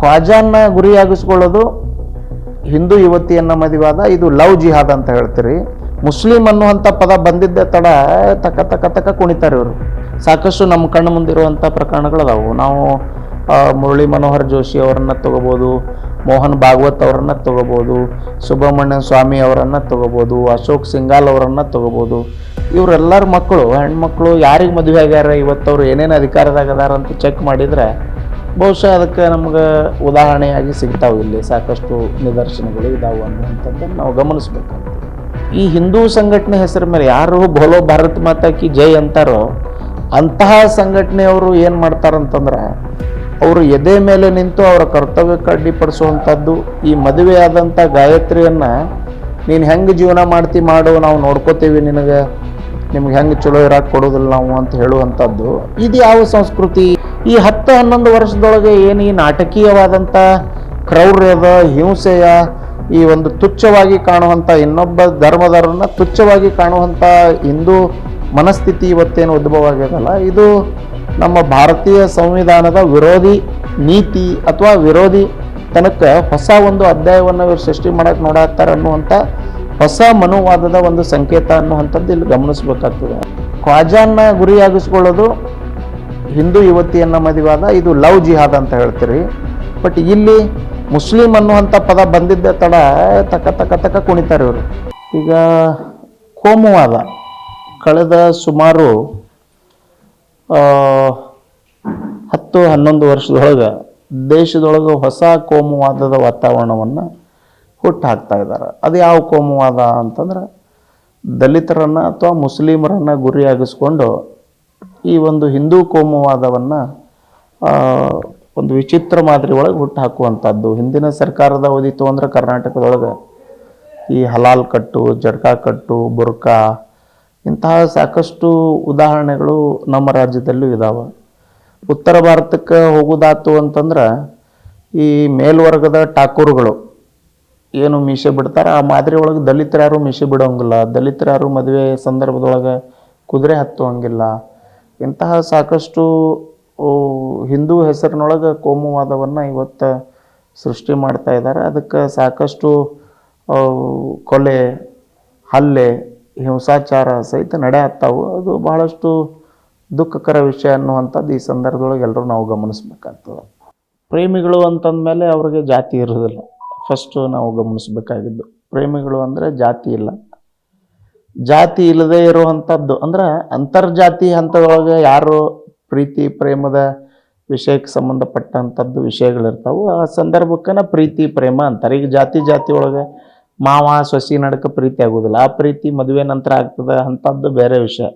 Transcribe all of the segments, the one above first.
ಖ್ವಾಜಾನ್ನ ಗುರಿಯಾಗಿಸ್ಕೊಳ್ಳೋದು ಹಿಂದೂ ಯುವತಿಯನ್ನು ಮದುವಾದ ಇದು ಲವ್ ಜಿಹಾದ್ ಅಂತ ಹೇಳ್ತೀರಿ. ಮುಸ್ಲಿಂ ಅನ್ನುವಂಥ ಪದ ಬಂದಿದ್ದ ತಡ ತಕ ತಕ ತಕ ಕುಣಿತಾರೆ ಇವರು. ಸಾಕಷ್ಟು ನಮ್ಮ ಕಣ್ಣು ಮುಂದಿರುವಂಥ ಪ್ರಕರಣಗಳದಾವು. ನಾವು ಮುರಳಿ ಮನೋಹರ್ ಜೋಶಿ ಅವರನ್ನು ತಗೋಬೋದು, ಮೋಹನ್ ಭಾಗವತ್ ಅವರನ್ನು ತಗೋಬೋದು ಸುಬ್ರಹ್ಮಣ್ಯ ಸ್ವಾಮಿ ಅವರನ್ನು ತಗೋಬೋದು, ಅಶೋಕ್ ಸಿಂಗಾಲ್ ಅವರನ್ನು ತಗೋಬೋದು. ಇವರೆಲ್ಲರ ಮಕ್ಕಳು, ಹೆಣ್ಮಕ್ಳು ಯಾರಿಗೆ ಮದುವೆ ಆಗ್ಯಾರ? ಇವತ್ತವ್ರು ಏನೇನು ಅಧಿಕಾರದಾಗ ಅದಾರ ಅಂತ ಚೆಕ್ ಮಾಡಿದ್ರೆ ಬಹುಶಃ ಅದಕ್ಕೆ ನಮ್ಗೆ ಉದಾಹರಣೆಯಾಗಿ ಸಿಗ್ತಾವೆ ಇಲ್ಲಿ. ಸಾಕಷ್ಟು ನಿದರ್ಶನಗಳು ಇದಾವೆ ಅನ್ನುವಂಥದ್ದನ್ನು ನಾವು ಗಮನಿಸ್ಬೇಕಾಗ್ತದೆ. ಈ ಹಿಂದೂ ಸಂಘಟನೆ ಹೆಸರ ಮೇಲೆ ಯಾರು ಬೋಲೋ ಭಾರತ್ ಮಾತಾ ಕಿ ಜೈ ಅಂತಾರೋ ಅಂತಹ ಸಂಘಟನೆಯವರು ಏನು ಮಾಡ್ತಾರಂತಂದ್ರೆ ಅವರು ಎದೆ ಮೇಲೆ ನಿಂತು ಅವರ ಕರ್ತವ್ಯಕ್ಕೆ ಅಡ್ಡಿಪಡಿಸುವಂಥದ್ದು ಈ ಮದುವೆಯಾದಂಥ ಗಾಯತ್ರಿಯನ್ನು ನೀನು ಹೆಂಗೆ ಜೀವನ ಮಾಡ್ತಿ ಮಾಡು, ನಾವು ನೋಡ್ಕೋತೀವಿ ನಿನಗೆ. ನಿಮ್ಗೆ ಹೆಂಗೆ ಚಲೋ ಇರಾಕ್ ಕೊಡೋದಿಲ್ಲ ನಾವು ಅಂತ ಹೇಳುವಂಥದ್ದು ಇದು ಯಾವ ಸಂಸ್ಕೃತಿ? ಈ ಹತ್ತು ಹನ್ನೊಂದು ವರ್ಷದೊಳಗೆ ಏನು ಈ ನಾಟಕೀಯವಾದಂಥ ಕ್ರೌರ್ಯದ, ಹಿಂಸೆಯ, ಈ ಒಂದು ತುಚ್ಛವಾಗಿ ಕಾಣುವಂಥ ಇನ್ನೊಬ್ಬ ಧರ್ಮದರನ್ನ ತುಚ್ಛವಾಗಿ ಕಾಣುವಂಥ ಹಿಂದೂ ಮನಸ್ಥಿತಿ ಇವತ್ತೇನು ಉದ್ಭವ ಆಗ್ಯದಲ್ಲ? ಇದು ನಮ್ಮ ಭಾರತೀಯ ಸಂವಿಧಾನದ ವಿರೋಧಿ ನೀತಿ ಅಥವಾ ವಿರೋಧಿ ತನಕ ಹೊಸ ಒಂದು ಅಧ್ಯಾಯವನ್ನು ಇವರು ಸೃಷ್ಟಿ ಮಾಡೋಕ್ಕೆ ನೋಡಾಕ್ತಾರೆ ಅನ್ನುವಂಥ ಹೊಸ ಮನೋವಾದದ ಒಂದು ಸಂಕೇತ ಅನ್ನುವಂಥದ್ದು ಇಲ್ಲಿ ಗಮನಿಸಬೇಕಾಗ್ತದೆ. ಖ್ವಾಜಾನ್ನ ಗುರಿಯಾಗಿಸ್ಕೊಳ್ಳೋದು ಹಿಂದೂ ಯುವತಿಯನ್ನ ಮದುವಾದ ಇದು ಲವ್ ಜಿಹಾದ್ ಅಂತ ಹೇಳ್ತೀರಿ. ಬಟ್ ಇಲ್ಲಿ ಮುಸ್ಲಿಂ ಅನ್ನುವಂಥ ಪದ ಬಂದಿದ್ದ ತಡ ತಕ ತಕ ತಕ ಕುಣಿತಾರೆ ಇವರು. ಈಗ ಕೋಮುವಾದ ಕಳೆದ ಸುಮಾರು ಹತ್ತು ಹನ್ನೊಂದು ವರ್ಷದೊಳಗೆ ದೇಶದೊಳಗೆ ಹೊಸ ಕೋಮುವಾದದ ವಾತಾವರಣವನ್ನು ಹುಟ್ಟು ಹಾಕ್ತಾ ಇದ್ದಾರೆ. ಅದು ಯಾವ ಕೋಮುವಾದ ಅಂತಂದ್ರೆ ದಲಿತರನ್ನು ಅಥವಾ ಮುಸ್ಲಿಮರನ್ನು ಗುರಿಯಾಗಿಸ್ಕೊಂಡು ಈ ಒಂದು ಹಿಂದೂ ಕೋಮುವಾದವನ್ನು ಒಂದು ವಿಚಿತ್ರ ಮಾದರಿ ಒಳಗೆ ಹುಟ್ಟು ಹಾಕುವಂಥದ್ದು ಹಿಂದಿನ ಸರ್ಕಾರದ ಓದಿತು ಅಂದ್ರೆ ಕರ್ನಾಟಕದೊಳಗೆ ಈ ಹಲಾಲ್ ಕಟ್ಟು ಜಡ್ಕಾ ಕಟ್ಟು, ಬುರ್ಕಾ ಇಂತಹ ಸಾಕಷ್ಟು ಉದಾಹರಣೆಗಳು ನಮ್ಮ ರಾಜ್ಯದಲ್ಲೂ ಇದಾವೆ. ಉತ್ತರ ಭಾರತಕ್ಕೆ ಹೋಗೋದಾತು ಅಂತಂದ್ರೆ ಈ ಮೇಲ್ವರ್ಗದ ಠಾಕೂರುಗಳು ಏನು ಮೀಸೆ ಬಿಡ್ತಾರೆ? ಆ ಮಾದರಿ ಒಳಗೆ ದಲಿತರಾರು ಮೀಸೆ ಬಿಡೋಂಗಿಲ್ಲ. ದಲಿತರಾರು ಮದುವೆ ಸಂದರ್ಭದೊಳಗೆ ಕುದುರೆ ಹತ್ತುವಂಗಿಲ್ಲ. ಇಂತಹ ಸಾಕಷ್ಟು ಹಿಂದೂ ಹೆಸರಿನೊಳಗೆ ಕೋಮುವಾದವನ್ನು ಇವತ್ತು ಸೃಷ್ಟಿ ಮಾಡ್ತಾ ಇದ್ದಾರೆ. ಅದಕ್ಕೆ ಸಾಕಷ್ಟು ಕೊಲೆ, ಹಲ್ಲೆ, ಹಿಂಸಾಚಾರ ಸಹಿತ ನಡೆ ಹತ್ತಾವು. ಅದು ಬಹಳಷ್ಟು ದುಃಖಕರ ವಿಷಯ ಅನ್ನುವಂಥದ್ದು ಈ ಸಂದರ್ಭದೊಳಗೆ ಎಲ್ಲರೂ ನಾವು ಗಮನಿಸ್ಬೇಕಾಗ್ತದೆ. ಪ್ರೇಮಿಗಳು ಅಂತಂದಮೇಲೆ ಅವ್ರಿಗೆ ಜಾತಿ ಇರೋದಿಲ್ಲ ಫಸ್ಟು ನಾವು ಗಮನಿಸಬೇಕಾಗಿದ್ದು. ಪ್ರೇಮಿಗಳು ಅಂದರೆ ಜಾತಿ ಇಲ್ಲ. ಜಾತಿ ಇಲ್ಲದೆ ಇರುವಂಥದ್ದು ಅಂದ್ರೆ ಅಂತರ್ಜಾತಿ ಹಂತದೊಳಗೆ ಯಾರು ಪ್ರೀತಿ, ಪ್ರೇಮದ ವಿಷಯಕ್ಕೆ ಸಂಬಂಧಪಟ್ಟಂಥದ್ದು ವಿಷಯಗಳಿರ್ತಾವೆ ಆ ಸಂದರ್ಭಕ್ಕನ ಪ್ರೀತಿ, ಪ್ರೇಮ ಅಂತಾರೆ. ಈಗ ಜಾತಿ ಜಾತಿ ಒಳಗೆ ಮಾವ, ಸೊಸಿ ನಡಕ ಪ್ರೀತಿ ಆಗೋದಿಲ್ಲ. ಆ ಪ್ರೀತಿ ಮದುವೆ ನಂತರ ಆಗ್ತದೆ ಅಂಥದ್ದು ಬೇರೆ ವಿಷಯ.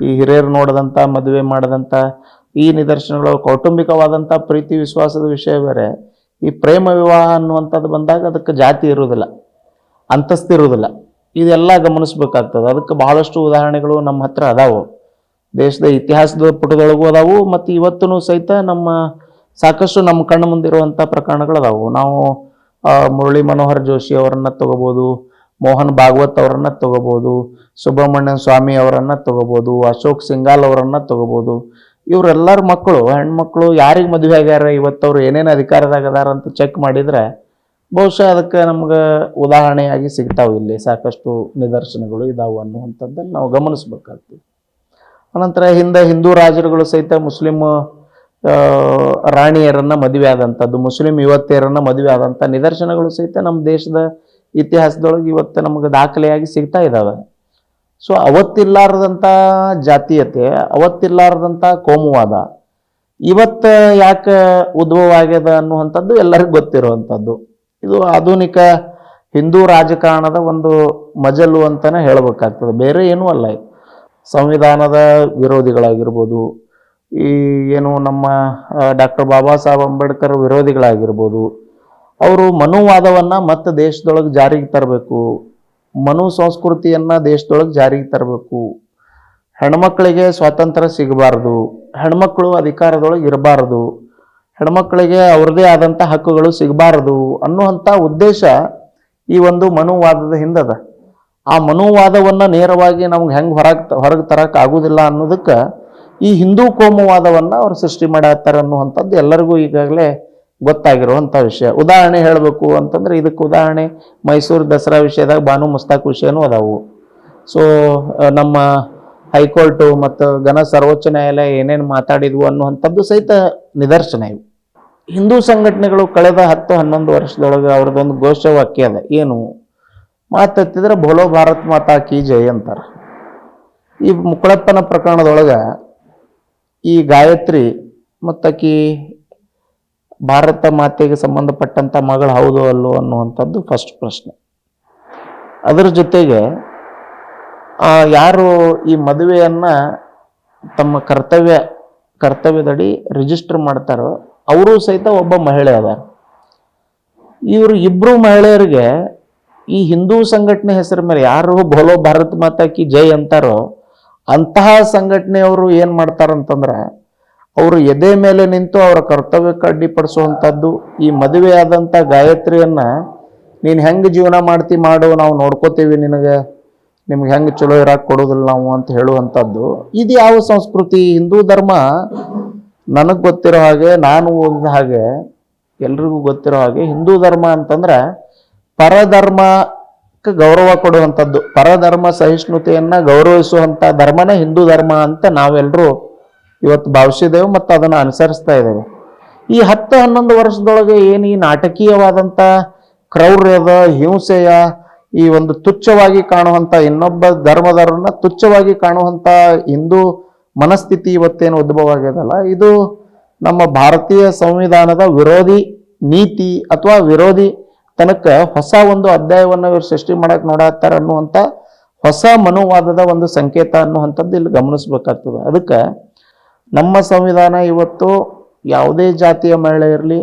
ಈ ಹಿರಿಯರು ನೋಡಿದಂಥ ಮದುವೆ ಮಾಡಿದಂಥ ಈ ನಿದರ್ಶನಗಳು ಕೌಟುಂಬಿಕವಾದಂಥ ಪ್ರೀತಿ, ವಿಶ್ವಾಸದ ವಿಷಯ ಬೇರೆ. ಈ ಪ್ರೇಮ ವಿವಾಹ ಅನ್ನುವಂಥದ್ದು ಬಂದಾಗ ಅದಕ್ಕೆ ಜಾತಿ ಇರುವುದಿಲ್ಲ, ಅಂತಸ್ತು ಇರುವುದಿಲ್ಲ. ಇದೆಲ್ಲ ಗಮನಿಸಬೇಕಾಗ್ತದೆ. ಅದಕ್ಕೆ ಬಹಳಷ್ಟು ಉದಾಹರಣೆಗಳು ನಮ್ಮ ಹತ್ರ ಅದಾವು. ದೇಶದ ಇತಿಹಾಸದ ಪುಟದೊಳಗೂ ಅದಾವು, ಮತ್ತು ಇವತ್ತೂ ಸಹಿತ ನಮ್ಮ, ಸಾಕಷ್ಟು ನಮ್ಮ ಕಣ್ಣು ಮುಂದಿರುವಂಥ ಪ್ರಕರಣಗಳು ಅದಾವು. ನಾವು ಮುರಳಿ ಮನೋಹರ್ ಜೋಶಿ ಅವರನ್ನು ತಗೋಬೋದು, ಮೋಹನ್ ಭಾಗವತ್ ಅವರನ್ನ ತಗೋಬೋದು ಸುಬ್ರಹ್ಮಣ್ಯ ಸ್ವಾಮಿ ಅವರನ್ನು ತಗೋಬೋದು, ಅಶೋಕ್ ಸಿಂಗಾಲ್ ಅವರನ್ನು ತಗೋಬೋದು. ಇವರೆಲ್ಲರ ಮಕ್ಕಳು, ಹೆಣ್ಮಕ್ಳು ಯಾರಿಗೆ ಮದುವೆ ಆಗ್ಯಾರ? ಇವತ್ತವ್ರು ಏನೇನು ಅಧಿಕಾರದಾಗ ಅದಾರ ಅಂತ ಚೆಕ್ ಮಾಡಿದ್ರೆ ಬಹುಶಃ ಅದಕ್ಕೆ ನಮ್ಗೆ ಉದಾಹರಣೆಯಾಗಿ ಸಿಗ್ತಾವೆ ಇಲ್ಲಿ. ಸಾಕಷ್ಟು ನಿದರ್ಶನಗಳು ಇದಾವೆ ಅನ್ನುವಂಥದ್ದನ್ನು ನಾವು ಗಮನಿಸ್ಬೇಕಾಗ್ತದೆ. ಅನಂತರ ಹಿಂದೆ ಹಿಂದೂ ರಾಜರುಗಳು ಸಹಿತ ಮುಸ್ಲಿಂ ರಾಣಿಯರನ್ನು ರಾಣಿಯರನ್ನ ಮದುವೆ ಆದಂಥದ್ದು ಮುಸ್ಲಿಂ ಯುವತಿಯರನ್ನು ಮದುವೆ ಆದಂಥ ನಿದರ್ಶನಗಳು ಸಹಿತ ನಮ್ಮ ದೇಶದ ಇತಿಹಾಸದೊಳಗೆ ಇವತ್ತು ನಮಗೆ ದಾಖಲೆಯಾಗಿ ಸಿಗ್ತಾ ಇದ್ದಾವೆ ಸೊ ಅವತ್ತಿಲ್ಲಾರದಂಥ ಜಾತೀಯತೆ ಅವತ್ತಿಲ್ಲಾರದಂಥ ಕೋಮುವಾದ, ಇವತ್ತು ಯಾಕೆ ಉದ್ಭವ ಆಗ್ಯದ ಅನ್ನುವಂಥದ್ದು ಎಲ್ಲರಿಗೂ ಗೊತ್ತಿರುವಂಥದ್ದು. ಇದು ಆಧುನಿಕ ಹಿಂದೂ ರಾಜಕಾರಣದ ಒಂದು ಮಜಲು ಅಂತಲೇ ಹೇಳಬೇಕಾಗ್ತದೆ. ಬೇರೆ ಏನೂ ಅಲ್ಲ ಸಂವಿಧಾನದ ವಿರೋಧಿಗಳಾಗಿರ್ಬೋದು, ಈ ಏನು ನಮ್ಮ ಡಾಕ್ಟರ್ ಬಾಬಾ ಸಾಹೇಬ್ ಅಂಬೇಡ್ಕರ್ ವಿರೋಧಿಗಳಾಗಿರ್ಬೋದು, ಅವರು ಮನುವಾದವನ್ನು ಮತ್ತೆ ದೇಶದೊಳಗೆ ಜಾರಿಗೆ ತರಬೇಕು. ಮನು ಸಂಸ್ಕೃತಿಯನ್ನು ದೇಶದೊಳಗೆ ಜಾರಿಗೆ ತರಬೇಕು. ಹೆಣ್ಮಕ್ಳಿಗೆ ಸ್ವಾತಂತ್ರ್ಯ ಸಿಗಬಾರ್ದು. ಹೆಣ್ಮಕ್ಳು ಅಧಿಕಾರದೊಳಗೆ ಇರಬಾರ್ದು. ಹೆಣ್ಮಕ್ಳಿಗೆ ಅವ್ರದೇ ಆದಂಥ ಹಕ್ಕುಗಳು ಸಿಗಬಾರದು ಅನ್ನುವಂಥ ಉದ್ದೇಶ ಈ ಒಂದು ಮನುವಾದದ ಹಿಂದದ. ಆ ಮನುವಾದವನ್ನು ನೇರವಾಗಿ ನಮ್ಗೆ ಹೆಂಗೆ ಹೊರಗೆ ಹೊರಗೆ ತರಕ್ಕೆ ಆಗೋದಿಲ್ಲ ಅನ್ನೋದಕ್ಕೆ ಈ ಹಿಂದೂ ಕೋಮುವಾದವನ್ನು ಅವ್ರು ಸೃಷ್ಟಿ ಮಾಡತ್ತಾರೆ ಅನ್ನುವಂಥದ್ದು ಎಲ್ಲರಿಗೂ ಈಗಾಗಲೇ ಗೊತ್ತಾಗಿರುವಂಥ ವಿಷಯ. ಉದಾಹರಣೆ ಹೇಳಬೇಕು ಅಂತಂದ್ರೆ ಇದಕ್ಕೆ ಉದಾಹರಣೆ ಮೈಸೂರು ದಸರಾ ವಿಷಯದಾಗ ಬಾನು ಮುಸ್ತಾಕ್ ವಿಷಯನೂ ಅದಾವು. ಸೊ ನಮ್ಮ ಹೈಕೋರ್ಟು ಮತ್ತು ಘನ ಸರ್ವೋಚ್ಚ ನ್ಯಾಯಾಲಯ ಏನೇನು ಮಾತಾಡಿದ್ವು ಅನ್ನುವಂಥದ್ದು ಸಹಿತ ನಿದರ್ಶನ ಇವು. ಹಿಂದೂ ಸಂಘಟನೆಗಳು ಕಳೆದ ಹತ್ತು ಹನ್ನೊಂದು ವರ್ಷದೊಳಗೆ ಅವ್ರದ್ದೊಂದು ಘೋಷವಾಕ್ಯ ಅದ, ಏನು? ಮಾತೆತ್ತಿದ್ರೆ ಭೋಲೋ ಭಾರತ್ ಮಾತಾ ಕಿ ಜೈ ಅಂತಾರೆ. ಈ ಮುಕುಳಪ್ಪನ ಪ್ರಕರಣದೊಳಗೆ ಈ ಗಾಯತ್ರಿ ಮತ್ತಾಕಿ ಭಾರತ ಮಾತೆಗೆ ಸಂಬಂಧಪಟ್ಟಂಥ ಮಗಳು ಹೌದು ಅಲ್ಲೋ ಅನ್ನುವಂಥದ್ದು ಫಸ್ಟ್ ಪ್ರಶ್ನೆ. ಅದರ ಜೊತೆಗೆ ಯಾರು ಈ ಮದುವೆಯನ್ನು ತಮ್ಮ ಕರ್ತವ್ಯ, ಕರ್ತವ್ಯದಡಿ ರಿಜಿಸ್ಟರ್ ಮಾಡ್ತಾರೋ, ಅವರು ಸಹಿತ ಒಬ್ಬ ಮಹಿಳೆ ಅದಾರ. ಇವರು ಇಬ್ಬರು ಮಹಿಳೆಯರಿಗೆ ಈ ಹಿಂದೂ ಸಂಘಟನೆ ಹೆಸರ ಮೇಲೆ ಯಾರು ಬೋಲೋ ಭಾರತ್ ಮಾತಾ ಕಿ ಜೈ ಅಂತಾರೋ, ಅಂತಹ ಸಂಘಟನೆಯವರು ಏನು ಮಾಡ್ತಾರಂತಂದ್ರ ಅವರು ಎದೆ ಮೇಲೆ ನಿಂತು ಅವರ ಕರ್ತವ್ಯಕ್ಕೆ ಅಡ್ಡಿಪಡಿಸುವಂಥದ್ದು ಈ ಮದುವೆಯಾದಂಥ ಗಾಯತ್ರಿಯನ್ನು ನೀನು ಹೆಂಗೆ ಜೀವನ ಮಾಡ್ತಿ ಮಾಡು, ನಾವು ನೋಡ್ಕೋತೀವಿ ನಿನಗೆ. ನಿಮ್ಗೆ ಹೆಂಗೆ ಚಲೋ ಇರಾಕ್ ಕೊಡೋದಿಲ್ಲ ನಾವು ಅಂತ ಹೇಳುವಂಥದ್ದು. ಇದು ಯಾವ ಸಂಸ್ಕೃತಿ? ಹಿಂದೂ ಧರ್ಮ ನನಗೆ ಗೊತ್ತಿರೋ ಹಾಗೆ, ನಾನು ಓದಿದ ಹಾಗೆ, ಎಲ್ರಿಗೂ ಗೊತ್ತಿರೋ ಹಾಗೆ ಹಿಂದೂ ಧರ್ಮ ಅಂತಂದ್ರೆ ಪರಧರ್ಮಕ್ಕೆ ಗೌರವ ಕೊಡುವಂಥದ್ದು. ಪರಧರ್ಮ ಸಹಿಷ್ಣುತೆಯನ್ನು ಗೌರವಿಸುವಂಥ ಧರ್ಮನೇ ಹಿಂದೂ ಧರ್ಮ ಅಂತ ನಾವೆಲ್ಲರೂ ಇವತ್ತು ಭಾವಿಸಿದ್ದೇವೆ ಮತ್ತು ಅದನ್ನು ಅನುಸರಿಸ್ತಾ ಇದ್ದೇವೆ. ಈ ಹತ್ತು ಹನ್ನೊಂದು ವರ್ಷದೊಳಗೆ ಏನು ಈ ನಾಟಕೀಯವಾದಂಥ ಕ್ರೌರ್ಯದ, ಹಿಂಸೆಯ, ಈ ಒಂದು ತುಚ್ಛವಾಗಿ ಕಾಣುವಂಥ ಇನ್ನೊಬ್ಬ ಧರ್ಮದವರನ್ನ ತುಚ್ಛವಾಗಿ ಕಾಣುವಂಥ ಹಿಂದೂ ಮನಸ್ಥಿತಿ ಇವತ್ತೇನು ಉದ್ಭವ ಆಗ್ಯದಲ್ಲ, ಇದು ನಮ್ಮ ಭಾರತೀಯ ಸಂವಿಧಾನದ ವಿರೋಧಿ ನೀತಿ ಅಥವಾ ವಿರೋಧಿ ತನಕ ಹೊಸ ಒಂದು ಅಧ್ಯಾಯವನ್ನು ಇವರು ಸೃಷ್ಟಿ ಮಾಡಕ್ಕೆ ನೋಡತ್ತಾರ ಅನ್ನುವಂಥ ಹೊಸ ಮನೋವಾದದ ಒಂದು ಸಂಕೇತ ಅನ್ನುವಂಥದ್ದು ಇಲ್ಲಿ ಗಮನಿಸ್ಬೇಕಾಗ್ತದೆ. ಅದಕ್ಕೆ ನಮ್ಮ ಸಂವಿಧಾನ ಇವತ್ತು ಯಾವುದೇ ಜಾತಿಯ ಮಹಿಳೆ ಇರಲಿ,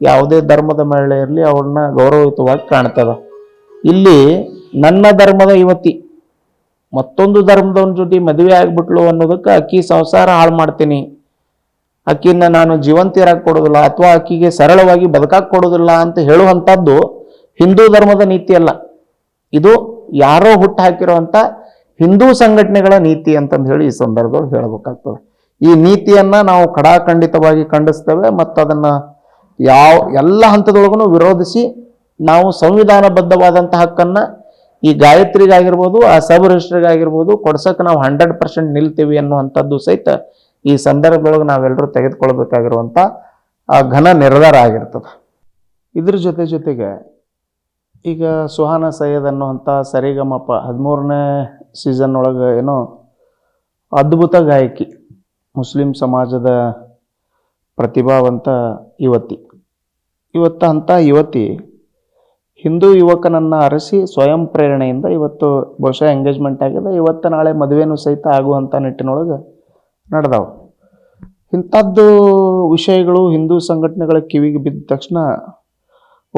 ಯಾವುದೇ ಧರ್ಮದ ಮಹಿಳೆ ಇರಲಿ ಅವ್ರನ್ನ ಗೌರವಯುತವಾಗಿ ಕಾಣ್ತದ. ಇಲ್ಲಿ ನನ್ನ ಧರ್ಮದ ಯುವತಿ, ಮತ್ತೊಂದು ಧರ್ಮದವನ ಜೊತೆ ಮದುವೆ ಆಗ್ಬಿಟ್ಲು ಅನ್ನೋದಕ್ಕೆ ಅಕ್ಕಿ ಸಂಸಾರ ಹಾಳು ಮಾಡ್ತೀನಿ. ಅಕ್ಕಿನ ನಾನು ಜೀವಂತಿಯರಾಗಿ ಕೊಡೋದಿಲ್ಲ ಅಥವಾ ಅಕ್ಕಿಗೆ ಸರಳವಾಗಿ ಬದುಕಾಕ್ ಕೊಡೋದಿಲ್ಲ ಅಂತ ಹೇಳುವಂಥದ್ದು ಹಿಂದೂ ಧರ್ಮದ ನೀತಿ ಅಲ್ಲ ಇದು ಯಾರೋ ಹುಟ್ಟು ಹಾಕಿರುವಂಥ ಹಿಂದೂ ಸಂಘಟನೆಗಳ ನೀತಿ ಅಂತಂದು ಹೇಳಿ ಈ ಸಂದರ್ಭದಲ್ಲಿ ಹೇಳಬೇಕಾಗ್ತದೆ. ಈ ನೀತಿಯನ್ನ ನಾವು ಖಡಾಖಂಡಿತವಾಗಿ ಖಂಡಿಸ್ತೇವೆ ಮತ್ತು ಅದನ್ನ ಯಾವ ಎಲ್ಲ ಹಂತದೊಳಗೂ ವಿರೋಧಿಸಿ ನಾವು ಸಂವಿಧಾನಬದ್ಧವಾದಂಥ ಹಕ್ಕನ್ನು ಈ ಗಾಯತ್ರಿಗಾಗಿರ್ಬೋದು, ಆ ಸಬ್ ರಿಜಿಸ್ಟ್ರಿಗಾಗಿರ್ಬೋದು ಕೊಡ್ಸಕ್ಕೆ ನಾವು ಹಂಡ್ರೆಡ್ ಪರ್ಸೆಂಟ್ ನಿಲ್ತೀವಿ ಅನ್ನುವಂಥದ್ದು ಸಹಿತ ಈ ಸಂದರ್ಭದೊಳಗೆ ನಾವೆಲ್ಲರೂ ತೆಗೆದುಕೊಳ್ಬೇಕಾಗಿರುವಂಥ ಘನ ನಿರ್ಧಾರ ಆಗಿರ್ತದೆ. ಇದ್ರ ಜೊತೆ ಜೊತೆಗೆ ಈಗ ಸುಹಾನ ಸೈಯದ್ ಅನ್ನುವಂಥ ಸರಿಗಮಪ ಹದಿಮೂರನೇ ಸೀಸನ್ ಒಳಗೆ ಏನೋ ಅದ್ಭುತ ಗಾಯಕಿ ಮುಸ್ಲಿಂ ಸಮಾಜದ ಪ್ರತಿಭಾವಂತ ಯುವತಿ. ಇವತ್ತು ಅಂಥ ಯುವತಿ, ಹಿಂದೂ ಯುವಕನನ್ನು ಅರಸಿ ಸ್ವಯಂ ಪ್ರೇರಣೆಯಿಂದ ಇವತ್ತು ಬಹುಶಃ ಎಂಗೇಜ್ಮೆಂಟ್ ಆಗಿದೆ. ಇವತ್ತು ನಾಳೆ ಮದುವೆನೂ ಸಹಿತ ಆಗುವಂಥ ನಿಟ್ಟಿನೊಳಗೆ ನಡೆದವು. ಇಂಥದ್ದು ವಿಷಯಗಳು ಹಿಂದೂ ಸಂಘಟನೆಗಳ ಕಿವಿಗೆ ಬಿದ್ದ ತಕ್ಷಣ,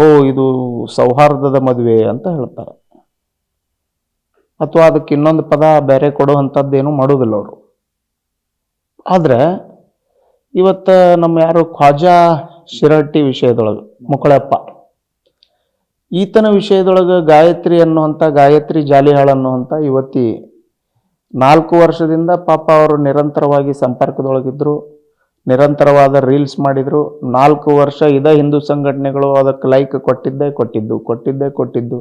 ಓ, ಇದು ಸೌಹಾರ್ದದ ಮದುವೆ ಅಂತ ಹೇಳ್ತಾರೆ. ಅಥವಾ ಅದಕ್ಕೆ ಇನ್ನೊಂದು ಪದ ಬೇರೆ ಕೊಡುವಂಥದ್ದೇನು ಮಾಡೋದಿಲ್ಲ ಅವರು. ಆದರೆ ಇವತ್ತು ನಮ್ಮ ಯಾರು ಖ್ವಾಜಾ ಶಿರಟ್ಟಿ ವಿಷಯದೊಳಗೆ ಮುಕ್ಕಳಪ್ಪ ಈತನ ವಿಷಯದೊಳಗೆ ಗಾಯತ್ರಿ ಅನ್ನುವಂಥ ಗಾಯತ್ರಿ ಜಾಲಿಹಾಳ್ ಅನ್ನುವಂಥ ಇವತ್ತಿ ನಾಲ್ಕು ವರ್ಷದಿಂದ ಪಾಪ ಅವರು ನಿರಂತರವಾಗಿ ಸಂಪರ್ಕದೊಳಗಿದ್ರು, ನಿರಂತರವಾದ ರೀಲ್ಸ್ ಮಾಡಿದರು. ನಾಲ್ಕು ವರ್ಷ ಇದ ಹಿಂದೂ ಸಂಘಟನೆಗಳು ಅದಕ್ಕೆ ಲೈಕ್ ಕೊಟ್ಟಿದ್ದೇ ಕೊಟ್ಟಿದ್ದು ಕೊಟ್ಟಿದ್ದೇ ಕೊಟ್ಟಿದ್ದು.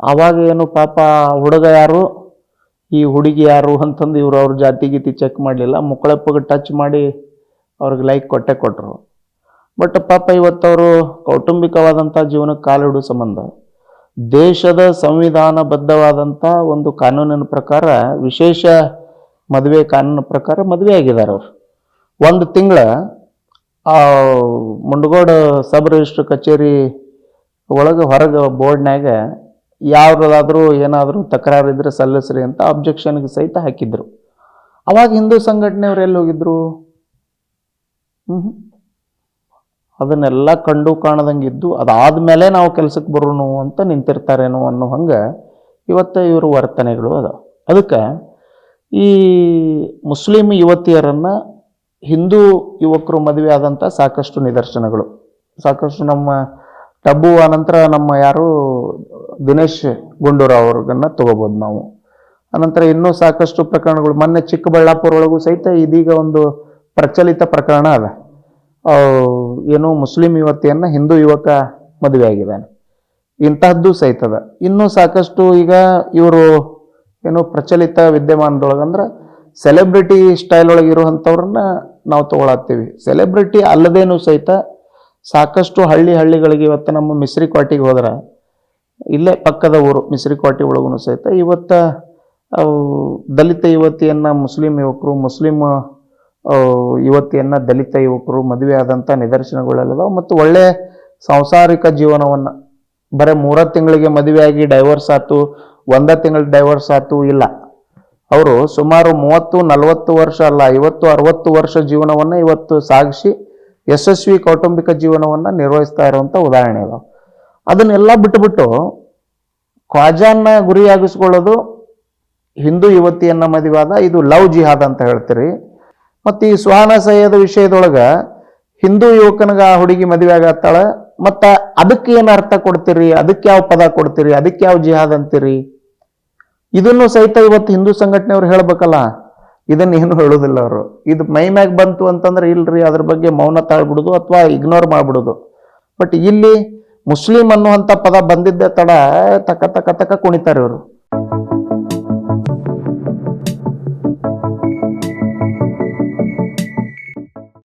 ಆವಾಗ ಏನು ಪಾಪ ಹುಡುಗ ಯಾರು? ಈ ಹುಡುಗಿ ಯಾರು ಅಂತಂದು ಇವರು ಅವ್ರ ಜಾತಿ ಗೀತಿ ಚೆಕ್ ಮಾಡಲಿಲ್ಲ. ಮುಕ್ಕಳಪ್ಪಗೆ ಟಚ್ ಮಾಡಿ ಅವ್ರಿಗೆ ಲೈಕ್ ಕೊಟ್ಟೆ ಕೊಟ್ಟರು ಬಟ್ ಪಾಪ ಇವತ್ತವರು ಕೌಟುಂಬಿಕವಾದಂಥ ಜೀವನಕ್ಕೆ ಕಾಲಿಡೋ ಸಂಬಂಧ. ದೇಶದ ಸಂವಿಧಾನಬದ್ಧವಾದಂಥ ಒಂದು ಕಾನೂನಿನ ಪ್ರಕಾರ, ವಿಶೇಷ ಮದುವೆ ಕಾನೂನು ಪ್ರಕಾರ ಮದುವೆ ಆಗಿದ್ದಾರೆ ಅವರು. ಒಂದು ತಿಂಗಳ ಮುಂಡಗೋಡ ಸಬ್ ರಿಜಿಸ್ಟ್ರ್ ಕಚೇರಿ ಒಳಗೆ ಹೊರಗೆ ಬೋರ್ಡ್ನ್ಯಾಗ ಯಾವ್ದಾದ್ರೂ ಏನಾದರೂ ತಕರಾರು ಇದ್ದರೆ ಸಲ್ಲಿಸ್ರಿ ಅಂತ ಅಬ್ಜೆಕ್ಷನ್ಗೆ ಸಹಿತ ಹಾಕಿದ್ರು. ಅವಾಗ ಹಿಂದೂ ಸಂಘಟನೆಯವ್ರು ಎಲ್ಲಿ ಹೋಗಿದ್ರು? ಅದನ್ನೆಲ್ಲ ಕಂಡು ಕಾಣದಂಗಿದ್ದು ಅದಾದ್ಮೇಲೆ ನಾವು ಕೆಲಸಕ್ಕೆ ಬರೋಣ ಅಂತ ನಿಂತಿರ್ತಾರೇನೋ ಅನ್ನೋ ಹಂಗೆ ಇವತ್ತು ಇವ್ರ ವರ್ತನೆಗಳು ಅದ ಅದಕ್ಕೆ ಈ ಮುಸ್ಲಿಂ ಯುವತಿಯರನ್ನು ಹಿಂದೂ ಯುವಕರು ಮದುವೆ ಆದಂಥ ಸಾಕಷ್ಟು ನಿದರ್ಶನಗಳು. ಸಾಕಷ್ಟು ನಮ್ಮ ಟಬ್ಬು ಆನಂತರ ನಮ್ಮ ಯಾರು ದಿನೇಶ್ ಗುಂಡೂರಾವ್ ಅವ್ರನ್ನ ತಗೋಬೋದು ನಾವು. ಅನಂತರ ಇನ್ನೂ ಸಾಕಷ್ಟು ಪ್ರಕರಣಗಳು, ಮೊನ್ನೆ ಚಿಕ್ಕಬಳ್ಳಾಪುರ ಒಳಗೂ ಸಹಿತ ಇದೀಗ ಒಂದು ಪ್ರಚಲಿತ ಪ್ರಕರಣ ಅದ. ಏನು ಮುಸ್ಲಿಂ ಯುವತಿಯನ್ನ ಹಿಂದೂ ಯುವಕ ಮದುವೆ ಆಗಿದ್ದಾನೆ. ಇಂತಹದ್ದು ಸಹಿತದ ಇನ್ನೂ ಸಾಕಷ್ಟು ಈಗ ಇವರು ಏನು ಪ್ರಚಲಿತ ವಿದ್ಯಮಾನದೊಳಗಂದ್ರೆ ಸೆಲೆಬ್ರಿಟಿ ಸ್ಟೈಲ್ ಒಳಗೆ ಇರುವಂಥವ್ರನ್ನ ನಾವು ತಗೊಳತ್ತೀವಿ. ಸೆಲೆಬ್ರಿಟಿ ಅಲ್ಲದೇನು ಸಹಿತ ಸಾಕಷ್ಟು ಹಳ್ಳಿ ಹಳ್ಳಿಗಳಿಗೆ ಇವತ್ತು ನಮ್ಮ ಮಿಸ್ರಿ ಕ್ವಾರ್ಟಿಗೆ ಹೋದ್ರೆ ಇಲ್ಲೇ ಪಕ್ಕದ ಊರು ಮಿಸ್ರಿಕೋಟೆ ಒಳಗೂ ಸಹಿತ ಇವತ್ತ ದಲಿತ ಯುವತಿಯನ್ನು ಮುಸ್ಲಿಂ ಯುವಕರು ಮುಸ್ಲಿಂ ಯುವತಿಯನ್ನು ದಲಿತ ಯುವಕರು ಮದುವೆ ಆದಂಥ ನಿದರ್ಶನಗಳೆಲ್ಲದಾವ ಮತ್ತು ಒಳ್ಳೆ ಸಾಂಸಾರಿಕ ಜೀವನವನ್ನ, ಬರೀ ಮೂರ ತಿಂಗಳಿಗೆ ಮದುವೆಯಾಗಿ ಡೈವರ್ಸ್ ಆತು ಒಂದ ತಿಂಗಳ ಡೈವರ್ಸ್ ಆತು ಇಲ್ಲ. ಅವರು ಸುಮಾರು ಮೂವತ್ತು, ನಲವತ್ತು ವರ್ಷ ಅಲ್ಲ, ಐವತ್ತು, ಅರವತ್ತು ವರ್ಷ ಜೀವನವನ್ನ ಇವತ್ತು ಸಾಗಿಸಿ ಯಶಸ್ವಿ ಕೌಟುಂಬಿಕ ಜೀವನವನ್ನ ನಿರ್ವಹಿಸ್ತಾ ಇರುವಂಥ ಉದಾಹರಣೆ ಅದಾವ ಅದನ್ನೆಲ್ಲ ಬಿಟ್ಟುಬಿಟ್ಟು ಖ್ವಾಜಾನ್ನ ಗುರಿಯಾಗಿಸ್ಕೊಳ್ಳೋದು ಹಿಂದೂ ಯುವತಿಯನ್ನ ಮದುವಾದ ಇದು ಲವ್ ಜಿಹಾದ್ ಅಂತ ಹೇಳ್ತೀರಿ. ಮತ್ತು ಈ ಸುಹಾನ ಸಹ್ಯದ ವಿಷಯದೊಳಗೆ ಹಿಂದೂ ಯುವಕನಿಗೆ ಆ ಹುಡುಗಿ ಮದುವೆ ಆಗತ್ತಾಳೆ ಮತ್ತು ಅದಕ್ಕೆ ಏನು ಅರ್ಥ ಕೊಡ್ತೀರಿ? ಅದಕ್ಕೆ ಯಾವ ಪದ ಕೊಡ್ತೀರಿ? ಅದಕ್ಕೆ ಯಾವ ಜಿಹಾದ್ ಅಂತೀರಿ? ಇದನ್ನು ಸಹಿತ ಇವತ್ತು ಹಿಂದೂ ಸಂಘಟನೆಯವ್ರು ಹೇಳಬೇಕಲ್ಲ. ಇದನ್ನ ಏನು ಹೇಳೋದಿಲ್ಲ ಅವರು. ಇದು ಮೈ ಮ್ಯಾಗ್ ಬಂತು ಅಂತಂದ್ರೆ ಇಲ್ರಿ, ಅದ್ರ ಬಗ್ಗೆ ಮೌನ ತಾಳ್ಬಿಡೋದು ಅಥವಾ ಇಗ್ನೋರ್ ಮಾಡಿಬಿಡೋದು. ಬಟ್ ಇಲ್ಲಿ ಮುಸ್ಲಿಂ ಅನ್ನುವಂಥ ಪದ ಬಂದಿದ್ದೆ ತಡ ತಕ ತಕ ತಕ ಕುಣಿತಾರೆ ಇವರು.